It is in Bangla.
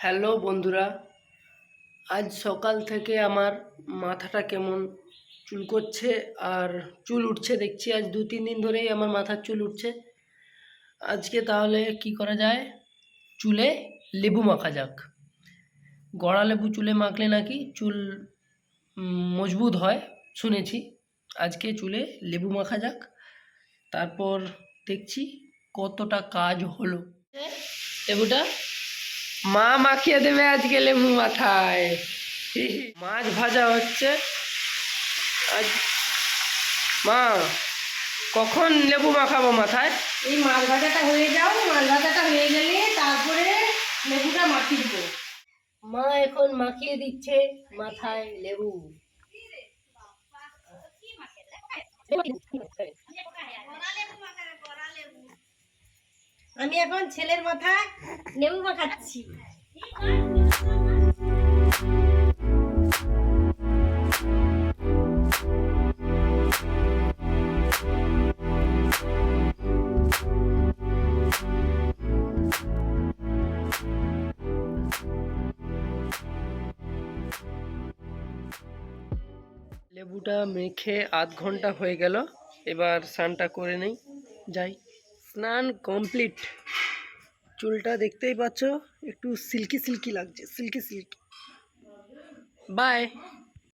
হ্যালো বন্ধুরা, আজ সকাল থেকে আমার মাথাটা কেমন চুল করছে আর চুল উঠছে দেখছি, আজ দু তিন দিন ধরেই আমার মাথার চুল উঠছে। আজকে তাহলে কি করা যায়? চুলে লেবু মাখা যাক। গড়া লেবু চুলে মাখলে নাকি চুল মজবুত হয়, শুনেছি। আজকে চুলে লেবু মাখা যাক। তারপর দেখছি কতটা কাজ হলো। লেবুটা মা মাখিয়ে দেবে আজকে লেবু মাথায়। মাছ ভাজা হচ্ছে। আজ মা কখন লেবু মাখাবো মাথায়? এই মাছ ভাজাটা হয়ে যাও মাছ ভাজাটা হয়ে গেলে তারপরে লেবুটা মাখিয়ে দেবো। মা এখন মাখিয়ে দিচ্ছে মাথায় লেবু। আমি এখন ছেলের মাথায় লেবু মাখাচ্ছি। লেবুটা মেখে আধ ঘণ্টা হয়ে গেল। এবার স্নানটা করে নেই। যাই। স্নান কমপ্লিট চুলটা দেখতেই পাচ্ছ একটু সিল্কি সিল্কি লাগছে সিল্কি সিল্কি বাই